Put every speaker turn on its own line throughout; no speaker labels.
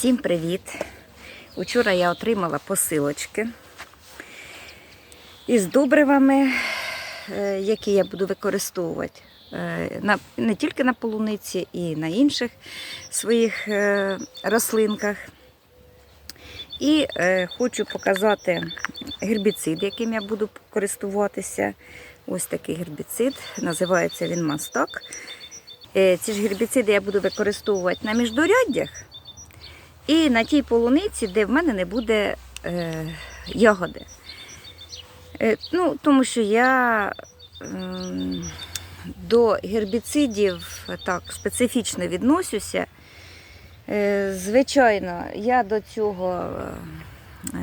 Всім привіт! Учора я отримала посилочки із добривами, е, які я буду використовувати е, не тільки на полуниці, і на інших своїх е, рослинках. І хочу показати гербіцид, яким я буду користуватися. Ось такий гербіцид, називається він мастак. Е, Ці ж гербіциди я буду використовувати на міждоряддях і на тій полуниці, де в мене не буде е, ягоди. Е, ну, тому що я ем, до гербіцидів так специфічно відносюся. Е, звичайно, я до цього е,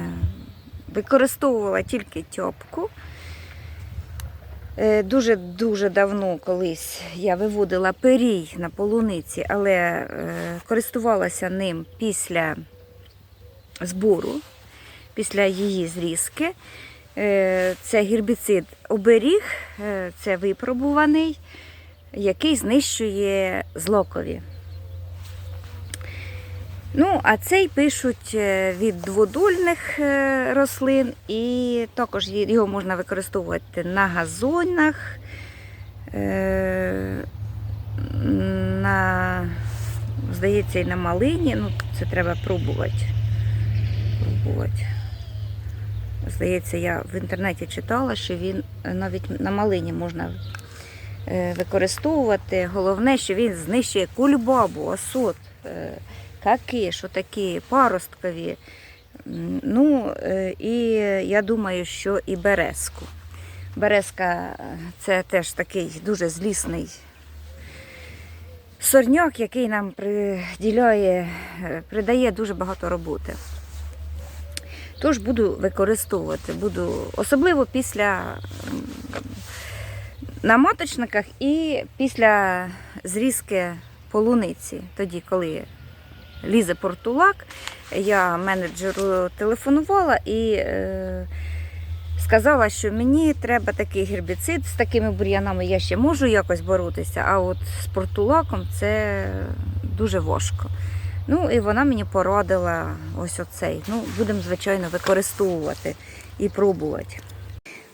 використовувала тільки тьопку. Дуже-дуже давно колись я виводила перій на полуниці, але е, користувалася ним після збору, після її зрізки. Е, Це гербіцид оберіг, е, це випробуваний, який знищує злокові. Ну, а цей пишуть е, від дводольних е, рослин, і також його можна використовувати на газонах, е, на, здається, і на малині. Ну, це треба пробувати. пробувати. Здається, я в інтернеті читала, що він навіть на малині можна використовувати. Головне, що він знищує кульбабу, осот. Каки, що такі паросткові. Ну, і я думаю, що і березку. Березка е, це теж такий дуже злісний сорняк, який нам приділяє, е, придає дуже багато роботи. Тож буду використовувати, буду особливо після на маточниках і після зрізки полуниці, тоді, коли лізе портулак. Я менеджеру телефонувала і е, сказала, що мені треба такий гербіцид. З такими бур'янами я ще можу якось боротися, а от з портулаком це дуже важко. Ну і вона мені порадила ось оцей. Ну, будемо, звичайно, використовувати і пробувати.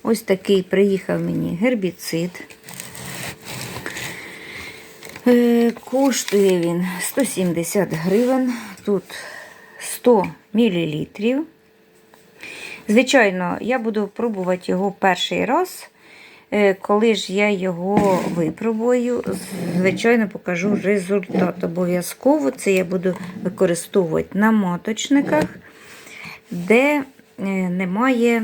Ось такий приїхав мені гербіцид. Е, Коштує він 170 гривень, тут 100 мл. Звичайно, я буду пробувати його перший раз. Е, Коли ж я його випробую, звичайно, покажу результат. Обов'язково це я буду використовувати на маточниках, де е, немає,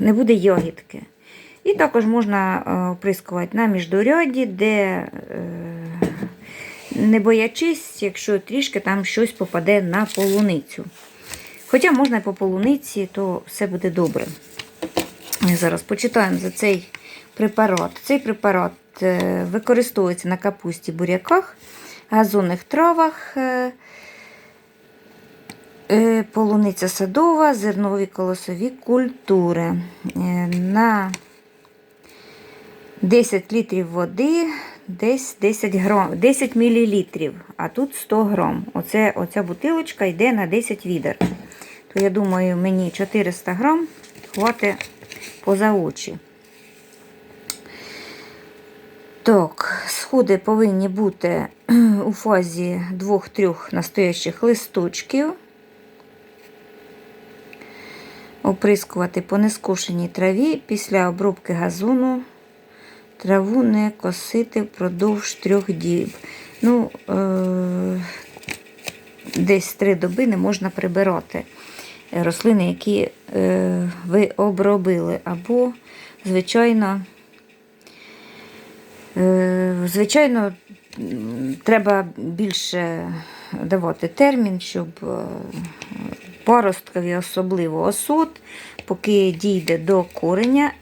не буде ягідки. І також можна е, оприскувати на міждоряді, де е, не боячись, якщо трішки там щось попаде на полуницю. Хоча можна і по полуниці, то все буде добре. Зараз почитаємо за цей препарат. Цей препарат е, використовується на капусті, буряках, газонних травах, полуниця садова, зернові колосові культури. На 10 літрів води, десь 10 грам, 10 мл, а тут 100 грам. Оце, оця бутилочка йде на 10 відер. То я думаю, мені 400 грам хватить поза очі. Так, сходи повинні бути у фазі 2-3 настоящих листочків. Оприскувати по нескошеній траві після обробки газону траву не косити впродовж трьох діб. Ну, е- десь три доби не можна прибирати рослини, які е- ви обробили. Або, звичайно, е- звичайно, треба більше давати термін, щоб е, паросткові, особливо осот, поки дійде до кореня,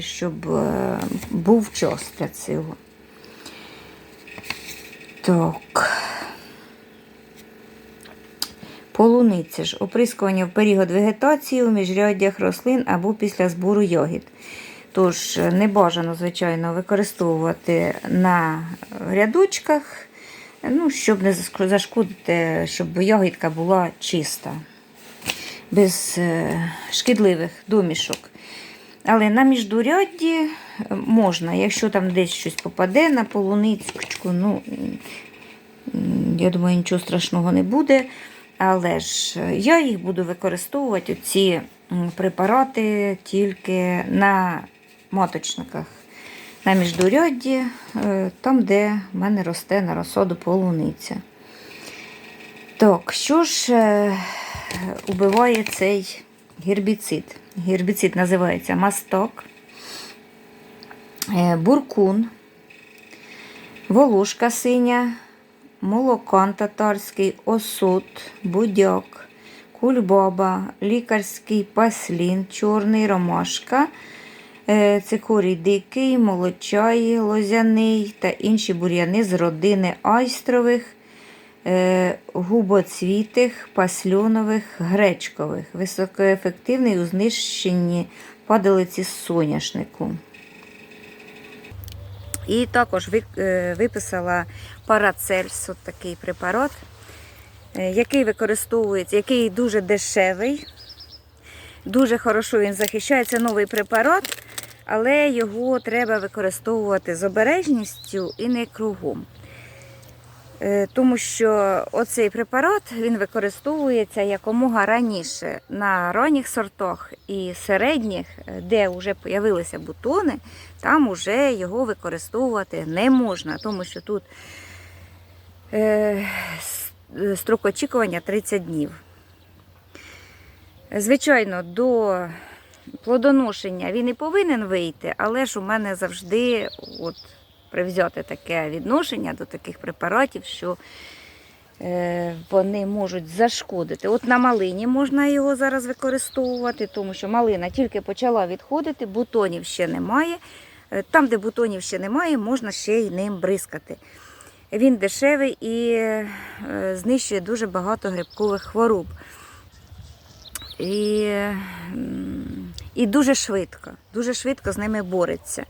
щоб е, був час для цього. Так. Полуниця ж оприскування в період вегетації у міжряддях рослин або після збору ягід. Тож не бажано, звичайно, використовувати на рядочках ну, щоб не зашкодити, щоб ягідка була чиста, без е, шкідливих домішок. Але на міждурядді е, можна, якщо там десь щось попаде на полуницю, ну, я думаю, нічого страшного не буде. Але ж е, я їх буду використовувати ці препарати тільки на маточниках, на міждурядді, е, там, де в мене росте на розсаду полуниця. Так, що ж убиває цей гербіцид? Гербіцид називається масток, е, буркун, волошка синя, молокан татарський, осот, будяк, кульбаба, лікарський паслін, чорний ромашка, е, цикорій дикий, молочай, лозяний та інші бур'яни з родини айстрових, губоцвітих, пасльонових, гречкових, високоефективний у знищенні падалиці соняшнику. І також е, виписала парацельс, от такий препарат, е, який використовується, який дуже дешевий, дуже хорошо він захищає. Це новий препарат, але його треба використовувати з обережністю і не кругом. Е, Тому що оцей препарат він використовується якомога раніше на ранніх сортах і середніх, е, де вже з'явилися бутони, там вже його використовувати не можна, тому що тут е, строк очікування 30 днів. Звичайно, до плодоношення він і повинен вийти, але ж у мене завжди от, привзяти таке відношення до таких препаратів, що е, вони можуть зашкодити. От на малині можна його зараз використовувати, тому що малина тільки почала відходити, бутонів ще немає. Е, Там, де бутонів ще немає, можна ще й ним бризкати. Він дешевий і е, знищує дуже багато грибкових хвороб. І, і дуже швидко, дуже швидко з ними бореться.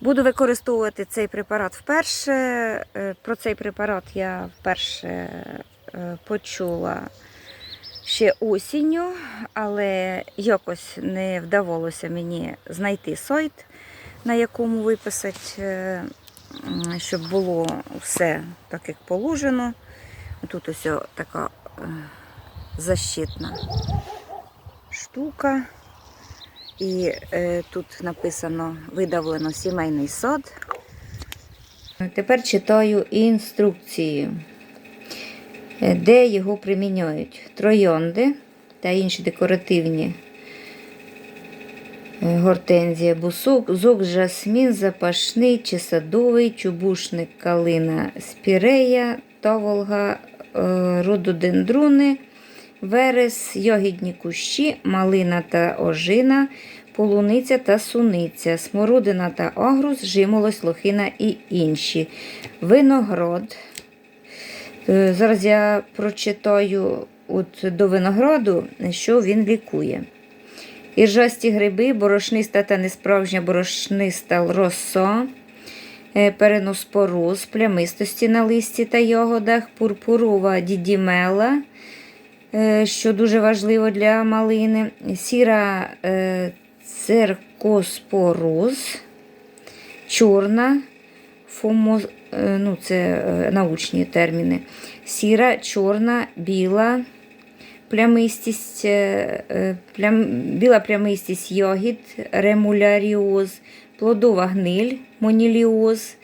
Буду використовувати цей препарат вперше. Е, Про цей препарат я вперше е, почула ще осінню, але якось не вдавалося мені знайти сайт, на якому виписати, е, щоб було все так, як положено. Тут ось така защитна штука. І е, тут написано видавлено сімейний сад. Тепер читаю інструкції, е, де його приміняють. Троянди та інші декоративні е, гортензія, бусок, зок, жасмін, запашний чи садовий, чубушник, калина, спірея, таволга, е, рододендруни, верес, ягідні кущі, малина та ожина, полуниця та суниця, смородина та агрус, жимолость, лохина і інші. Виноград. Е, Зараз я прочитаю от до винограду, що він лікує. Іржасті гриби, борошниста та несправжня борошниста роса, е, переноспороз, плямистості на листі та ягодах, пурпурова дідімела, що дуже важливо для малини, сіра е, циркоспороз, чорна, фомо, е, ну, це е, научні терміни, сіра, чорна, біла, плямистість, е, е, плям, біла плямистість йогід, ремуляріоз, плодова гниль, моніліоз,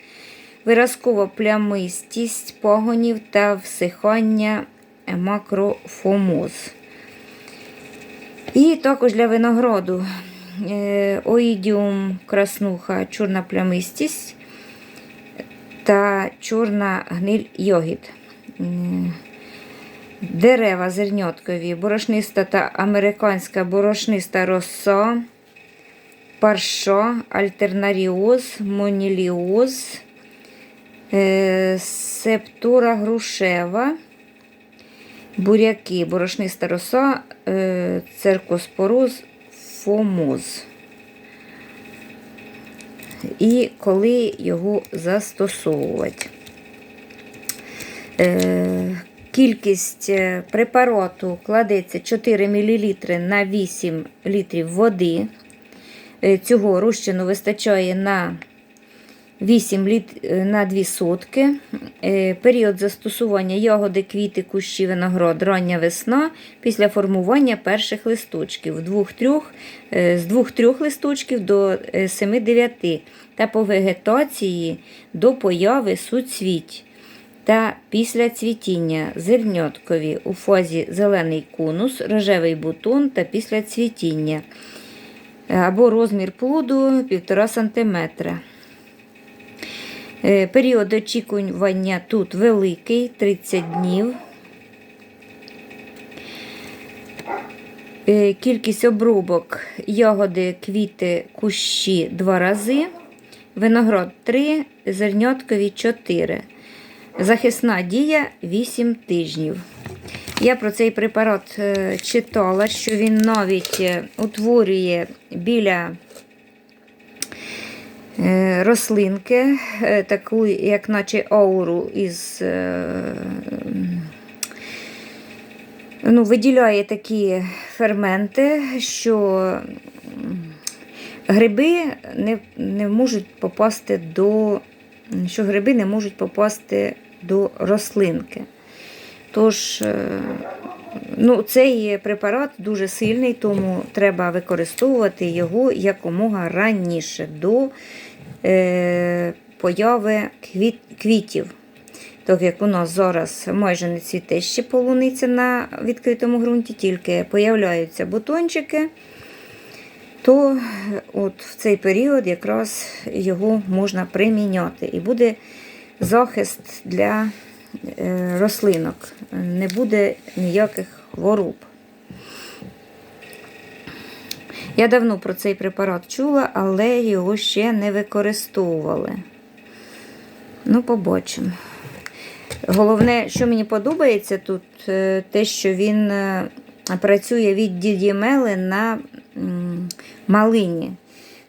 виразкова плямистість пагонів та всихання е, макрофомоз. І також для винограду е, оїдіум краснуха, чорна плямистість та чорна гниль йогід. Дерева зерняткові, борошниста та американська борошниста роса, парша, альтернаріоз, моніліоз, е, септура грушева, буряки, борошниста роса, е, церкоспороз, фомоз. І коли його застосовувати. Е, Кількість е, препарату кладеться 4 мл на 8 літрів води. Цього розчину вистачає на 8 літ е, на 2 сотки. Е, Період застосування ягоди, квіти, кущі, виноград, рання весна після формування перших листочків. Е, з 2-3 листочків до е, 7-9 та по вегетації до появи суцвіть. Та після цвітіння зерняткові. У фазі зелений конус, рожевий бутон та після цвітіння. Або розмір плоду 1,5 см. Е, Період очікування тут великий 30 днів. Е, Кількість обробок ягоди, квіти, кущі 2 рази. Виноград 3, зерняткові 4. Захисна дія 8 тижнів. Я про цей препарат е, читала, що він навіть утворює біля рослинки, е, таку, як наче ауру із. е, Ну, виділяє такі ферменти, що гриби не, не можуть попасти до що гриби не можуть попасти до рослинки. Тож, е, ну, цей препарат дуже сильний, тому треба використовувати його якомога раніше до е, появи квіт, квітів. Так як у нас зараз майже не цвіте ще полуниця на відкритому ґрунті, тільки появляються бутончики, то от в цей період якраз його можна приміняти. І буде захист для е, рослинок, не буде ніяких хвороб. Я давно про цей препарат чула, але його ще не використовували. Ну, побачимо. Головне, що мені подобається тут, е, те, що він е, працює від дідімели на малині.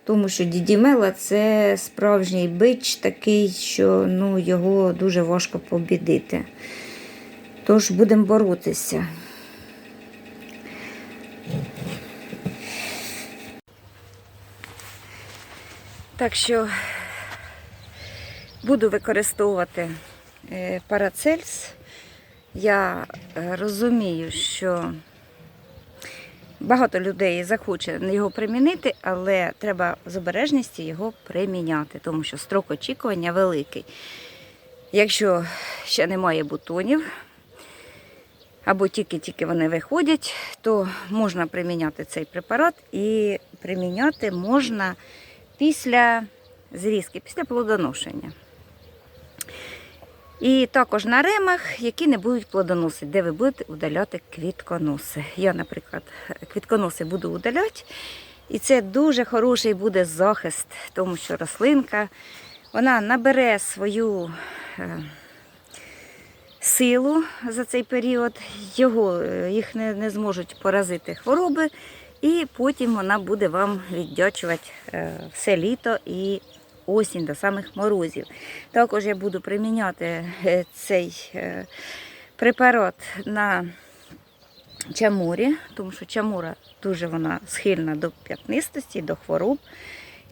Тому що дідімела це справжній бич такий, що ну, його дуже важко побідити. Тож будемо боротися. Так що буду використовувати е, парацельс. Я е, розумію, що багато людей захоче його примінити, але треба з обережністю його приміняти, тому що строк очікування великий. Якщо ще немає бутонів, або тільки-тільки вони виходять, то можна приміняти цей препарат і приміняти можна після зрізки, після плодоношення. І також на ремах, які не будуть плодоносити, де ви будете удаляти квітконоси. Я, наприклад, квітконоси буду удаляти. І це дуже хороший буде захист, тому що рослинка вона набере свою е, силу за цей період, його, е, їх не, не зможуть поразити хвороби, і потім вона буде вам віддячувати е, все літо і осінь до самих морозів. Також я буду приміняти е, цей е, препарат на чамурі, тому що чамура дуже вона схильна до п'ятнистості, до хвороб.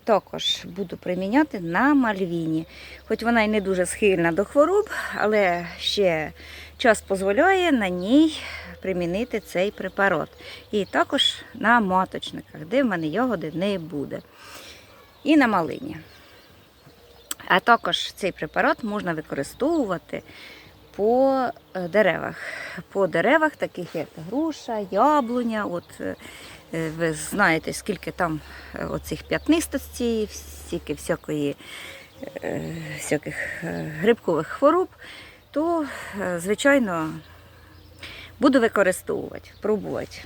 Також буду приміняти на мальвіні. Хоч вона й не дуже схильна до хвороб, але ще час дозволяє на ній примінити цей препарат. І також на маточниках, де в мене ягоди не буде. І на малині. А також цей препарат можна використовувати по е, деревах. По деревах, таких як груша, яблуня. От, е, е, ви знаєте, скільки там оцих п'ятнистостей, стільки всякої, всяких грибкових хвороб, то, звичайно, буду використовувати, пробувати.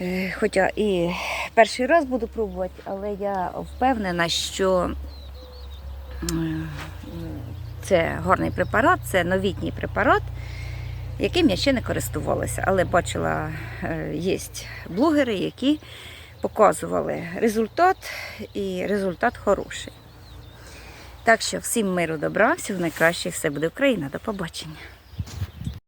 Е, Хоча і перший раз буду пробувати, але я впевнена, що це гарний препарат, це новітній препарат, яким я ще не користувалася. Але бачила, е, є блогери, які показували результат, і результат хороший. Так що всім миру добра, всього найкраще, все буде Україна. До побачення.